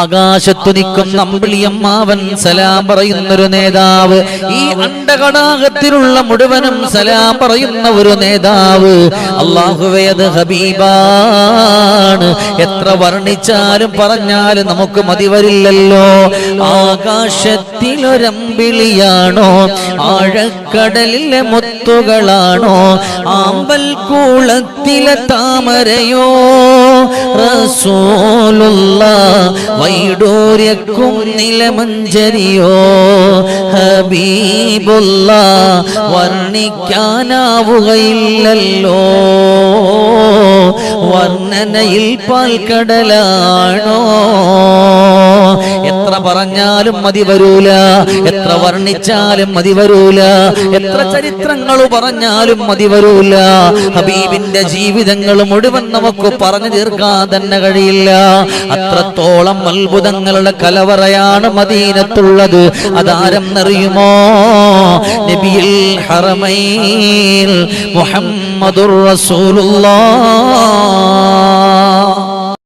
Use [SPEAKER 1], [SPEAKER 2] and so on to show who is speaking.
[SPEAKER 1] ആകാശത്തു നിൽക്കുന്ന അമ്പിളിയമ്മാവൻ സലാം പറയുന്നൊരു നേതാവ്. ഈ അണ്ടകടാകത്തിലുള്ള മുഴുവനും സലാം പറയുന്ന ഒരു നേതാവ്. അള്ളാഹുവേത് ഹബീബാണ്. എത്ര വർണിച്ചാലും പറഞ്ഞാലും നമുക്ക് മതി വരില്ലല്ലോ. ആകാശത്തിലൊരമ്പിളിയാണോ? ആഴക്കടലിലെ മുത്തുകളാണോ? ആമ്പൽ കൂളത്തിലെ താമരയോ? റസൂലുള്ള വൈഡൂര്യക്കും നിലമഞ്ചരിയോ? ഹബീബുള്ള വർണിക്കാനാവുകയില്ലല്ലോ. വർണനയിൽ പാൽക്കടലാണോ? എത്ര പറഞ്ഞാലും മതി വരൂല. എത്ര വർണിച്ചാലും മതി വരൂല. എത്ര ചരിത്രങ്ങൾ പറഞ്ഞാലും മതി വരൂല. ഹബീബിന്റെ ജീവിതങ്ങൾ മുഴുവൻ നമുക്ക് പറഞ്ഞു തീർക്കാൻ തന്നെ കഴിയില്ല. അത്രത്തോളം അത്ഭുതങ്ങളുടെ കലവറയാണ് മദീനത്തുള്ളത്. അതാരെന്നറിയുമോ നബിയിൽ ഹറമൈൽ മുഹമ്മദുർ റസൂലുള്ളാഹ്